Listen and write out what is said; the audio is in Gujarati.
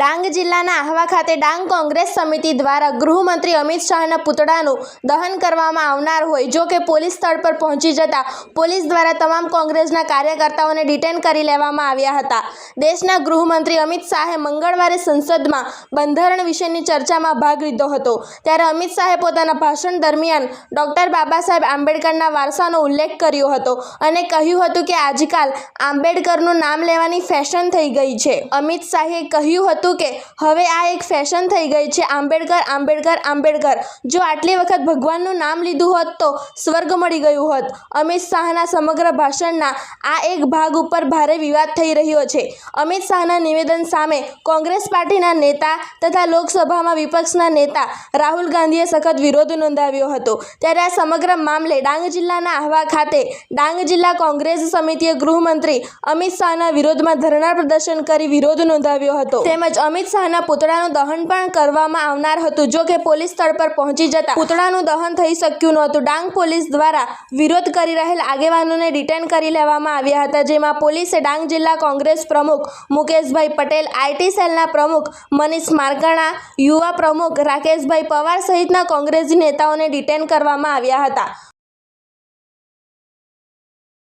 ડાંગ જિલ્લાના આહવા ખાતે ડાંગ કોંગ્રેસ સમિતિ દ્વારા ગૃહમંત્રી અમિત શાહના પુતળાનું દહન કરવામાં આવનાર હોય. જો કે પોલીસ સ્થળ પર પહોંચી જતા પોલીસ દ્વારા તમામ કોંગ્રેસના કાર્યકર્તાઓને ડિટેન કરી લેવામાં આવ્યા હતા. દેશના ગૃહમંત્રી અમિત શાહે મંગળવારે સંસદમાં બંધારણ વિશેની ચર્ચામાં ભાગ લીધો હતો. ત્યારે અમિત શાહે પોતાના ભાષણ દરમિયાન ડૉક્ટર બાબા સાહેબ આંબેડકરના વારસાનો ઉલ્લેખ કર્યો હતો અને કહ્યું હતું કે આજકાલ આંબેડકરનું નામ લેવાની ફેશન થઈ ગઈ છે. અમિત શાહે કહ્યું હતું કે હવે આ એક ફેશન થઈ ગઈ છે. આંબેડકર આંબેડકર આંબેડકર. જો આટલી વખત ભગવાનનું નામ લીધું હોત તો સ્વર્ગ મળી ગયું હોત. અમિત શાહના સમગ્ર ભાષણના આ એક ભાગ ઉપર ભારે વિવાદ થઈ રહ્યો છે. અમિત શાહના નિવેદન સામે કોંગ્રેસ પાર્ટીના નેતા તથા લોકસભામાં વિપક્ષના નેતા રાહુલ ગાંધીએ સખત વિરોધ નોંધાવ્યો હતો. ત્યારે આ સમગ્ર મામલે ડાંગ જિલ્લાના આહવા ખાતે ડાંગ જિલ્લા કોંગ્રેસ સમિતિએ ગૃહમંત્રી અમિત શાહના વિરોધમાં ધરણા પ્રદર્શન કરી વિરોધ નોંધાવ્યો હતો. તેમજ અમિત શાહના પુતળાનું દહન પણ કરવામાં આવનાર હતું. જો કે પોલીસ સ્થળ પર પહોંચી જતા પુતળાનું દહન થઈ શક્યું નહોતું. ડાંગ પોલીસ દ્વારા વિરોધ કરી રહેલ આગેવાનોને ડિટેન કરી લેવામાં આવ્યા હતા, જેમાં પોલીસે ડાંગ જિલ્લા કોંગ્રેસ પ્રમુખ મુકેશભાઈ પટેલ આઈટી સેલના પ્રમુખ મનીષ મારકણા, યુવા પ્રમુખ રાકેશભાઈ પવાર સહિતના કોંગ્રેસી નેતાઓને ડિટેન કરવામાં આવ્યા હતા.